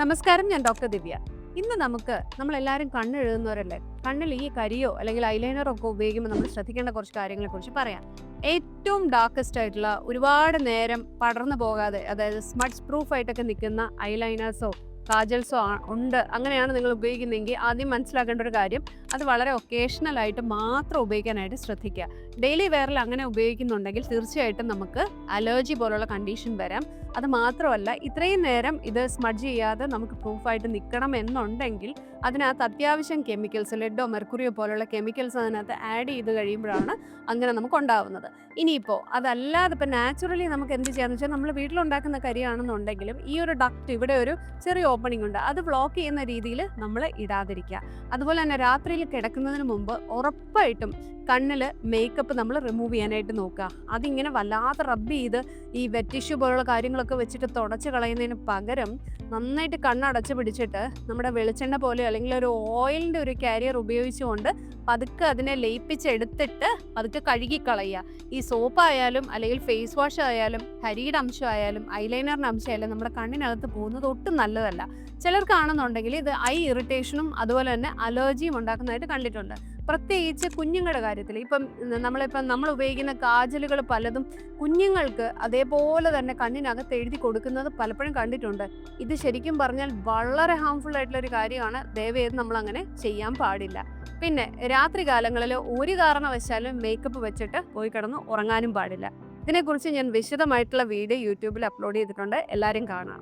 നമസ്കാരം ഞാൻ ഡോക്ടർ ദിവ്യ. ഇന്ന് നമുക്ക് നമ്മൾ എല്ലാവരും കണ്ണെഴുതുന്നവരല്ലേ? കണ്ണിൽ ഈ കരിയോ അല്ലെങ്കിൽ ഐലൈനറോ ഒക്കെ ഉപയോഗിക്കുമ്പോൾ നമ്മൾ ശ്രദ്ധിക്കേണ്ട കുറച്ച് കാര്യങ്ങളെ കുറിച്ച് പറയാം. ഏറ്റവും ഡാർക്കസ്റ്റ് ആയിട്ടുള്ള ഒരുപാട് നേരം പടർന്നു പോകാതെ അതായത് സ്മഡ്സ് പ്രൂഫ് ആയിട്ടൊക്കെ നിൽക്കുന്ന ഐലൈനേഴ്സോ കാജൽസോ ഉണ്ട്. അങ്ങനെയാണ് നിങ്ങൾ ഉപയോഗിക്കുന്നതെങ്കിൽ ആദ്യം മനസ്സിലാക്കേണ്ട ഒരു കാര്യം അത് വളരെ ഒക്കേഷണലായിട്ട് മാത്രം ഉപയോഗിക്കാനായിട്ട് ശ്രദ്ധിക്കുക. ഡെയിലി വെയറിൽ അങ്ങനെ ഉപയോഗിക്കുന്നുണ്ടെങ്കിൽ തീർച്ചയായിട്ടും നമുക്ക് അലർജി പോലുള്ള കണ്ടീഷൻ വരാം. അത് മാത്രമല്ല ഇത്രയും നേരം ഇത് സ്മഡ്ജ് ചെയ്യാതെ നമുക്ക് പ്രൂഫായിട്ട് നിൽക്കണം എന്നുണ്ടെങ്കിൽ അതിനകത്ത് അത്യാവശ്യം കെമിക്കൽസ് ലെഡോ മെർക്കുറിയോ പോലുള്ള കെമിക്കൽസ് അതിനകത്ത് ആഡ് ചെയ്ത് കഴിയുമ്പോഴാണ് അങ്ങനെ നമുക്ക് ഉണ്ടാവുന്നത്. ഇനിയിപ്പോൾ അതല്ലാതെ ഇപ്പോൾ നാച്ചുറലി നമുക്ക് എന്ത് ചെയ്യാന്ന് വെച്ചാൽ നമ്മൾ വീട്ടിലുണ്ടാക്കുന്ന കരിയാണെന്നുണ്ടെങ്കിലും ഈ ഒരു ഡക്റ്റ് ഇവിടെ ഒരു ചെറിയ ഓപ്പണിംഗ് ഉണ്ട്. അത് ബ്ലോക്ക് ചെയ്യുന്ന രീതിയിൽ നമ്മൾ ഇടാതിരിക്കുക. അതുപോലെ തന്നെ രാത്രിയിൽ കിടക്കുന്നതിന് മുമ്പ് ഉറപ്പായിട്ടും കണ്ണിൽ മേക്കപ്പ് നമ്മൾ റിമൂവ് ചെയ്യാനായിട്ട് നോക്കുക. അതിങ്ങനെ വല്ലാതെ റബ്ബ് ചെയ്ത് ഈ വെറ്റ് ടിഷ്യൂ പോലുള്ള കാര്യങ്ങളൊക്കെ വെച്ചിട്ട് തുടച്ച് കളയുന്നതിന് പകരം നന്നായിട്ട് കണ്ണടച്ച് പിടിച്ചിട്ട് നമ്മുടെ വെളിച്ചെണ്ണ പോലെ അല്ലെങ്കിൽ ഒരു ഓയിലിന്റെ ഒരു കാരിയർ ഉപയോഗിച്ചുകൊണ്ട് പതുക്കെ അതിനെ ലയിപ്പിച്ചെടുത്തിട്ട് പതുക്കെ കഴുകിക്കളയുക. ഈ സോപ്പ് ആയാലും അല്ലെങ്കിൽ ഫേസ് വാഷ് ആയാലും ഹരിയുടെ അംശം ആയാലും ഐലൈനറിന്റെ അംശം ആയാലും നമ്മുടെ കണ്ണിനകത്ത് പോകുന്നത് ഒട്ടും നല്ലതല്ല. ചിലർക്കാണെന്നുണ്ടെങ്കിൽ ഇത് ഐ ഇറിറ്റേഷനും അതുപോലെ തന്നെ അലർജിയും ഉണ്ടാക്കുന്നതായിട്ട് കണ്ടിട്ടുണ്ട്. പ്രത്യേകിച്ച് കുഞ്ഞുങ്ങളുടെ കാര്യത്തിൽ ഇപ്പം നമ്മളിപ്പം നമ്മൾ ഉപയോഗിക്കുന്ന കാജലുകൾ പലതും കുഞ്ഞുങ്ങൾക്ക് അതേപോലെ തന്നെ കണ്ണിനകത്ത് എഴുതി കൊടുക്കുന്നത് പലപ്പോഴും കണ്ടിട്ടുണ്ട്. ഇത് ശരിക്കും പറഞ്ഞാൽ വളരെ ഹാംഫുൾ ആയിട്ടുള്ള ഒരു കാര്യമാണ്. ദയവേത് നമ്മൾ അങ്ങനെ ചെയ്യാൻ പാടില്ല. പിന്നെ രാത്രി കാലങ്ങളിൽ ഒരു കാരണവശാലും മേക്കപ്പ് വെച്ചിട്ട് പോയി കിടന്ന് ഉറങ്ങാനും പാടില്ല. ഇതിനെക്കുറിച്ച് ഞാൻ വിശദമായിട്ടുള്ള വീഡിയോ യൂട്യൂബിൽ അപ്ലോഡ് ചെയ്തിട്ടുണ്ട്. എല്ലാവരും കാണാം.